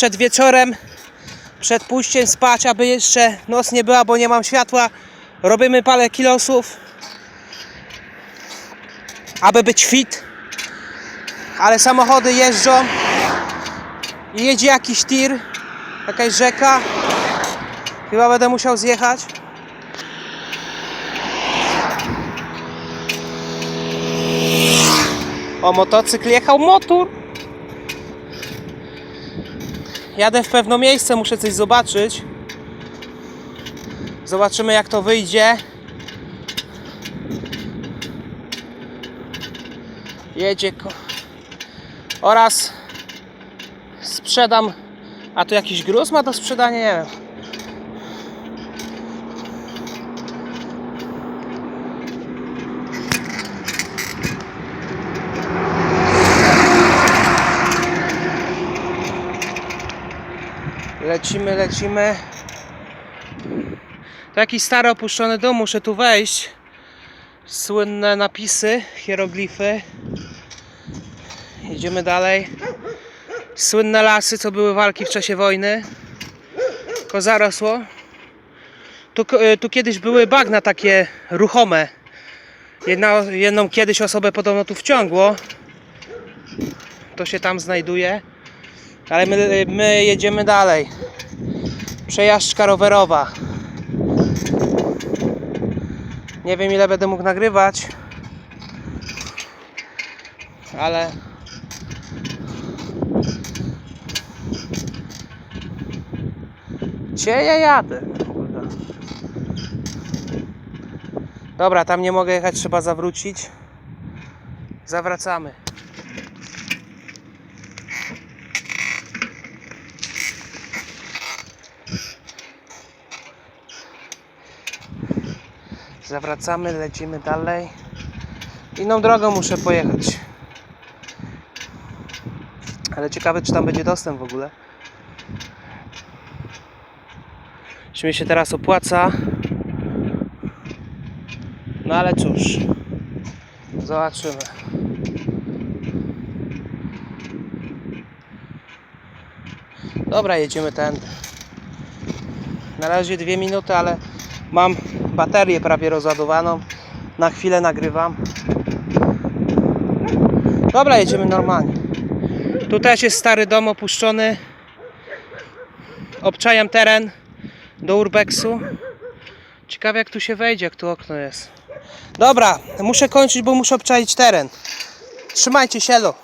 Przed wieczorem, przed pójściem spać, aby jeszcze noc nie była, bo nie mam światła, robimy parę kilosów, aby być fit. Ale samochody jeżdżą i jedzie jakiś tir, jakaś rzeka. Chyba będę musiał zjechać. O, motocykl jechał motor. Jadę w pewne miejsce, muszę coś zobaczyć. Zobaczymy jak to wyjdzie. Jedzie ko- oraz sprzedam. A tu jakiś gruz ma do sprzedania? Nie wiem. Lecimy, lecimy. To jakiś stary opuszczony dom, muszę tu wejść. Słynne napisy, hieroglify. Idziemy dalej. Słynne lasy, co były walki w czasie wojny. Tylko zarosło. Tu, y, tu kiedyś były bagna takie ruchome. Jedna, jedną kiedyś osobę podobno tu wciągło. To się tam znajduje. Ale my, my jedziemy dalej. Przejażdżka rowerowa. Nie wiem ile będę mógł nagrywać. Ale Gdzie ja jadę? Dobra, tam nie mogę jechać, trzeba zawrócić. Zawracamy. Zawracamy, lecimy dalej. Inną drogą muszę pojechać. Ale ciekawe, czy tam będzie dostęp w ogóle. Czy mi się teraz opłaca? No ale cóż. Zobaczymy. Dobra, jedziemy tędy. Na razie dwie minuty, ale mam baterię prawie rozładowaną. Na chwilę nagrywam. Dobra, jedziemy normalnie. Tu też jest stary dom opuszczony. Obczajam teren do urbexu. Ciekawe jak tu się wejdzie, jak tu okno jest. Dobra, muszę kończyć, bo muszę obczaić teren. Trzymajcie się, elo.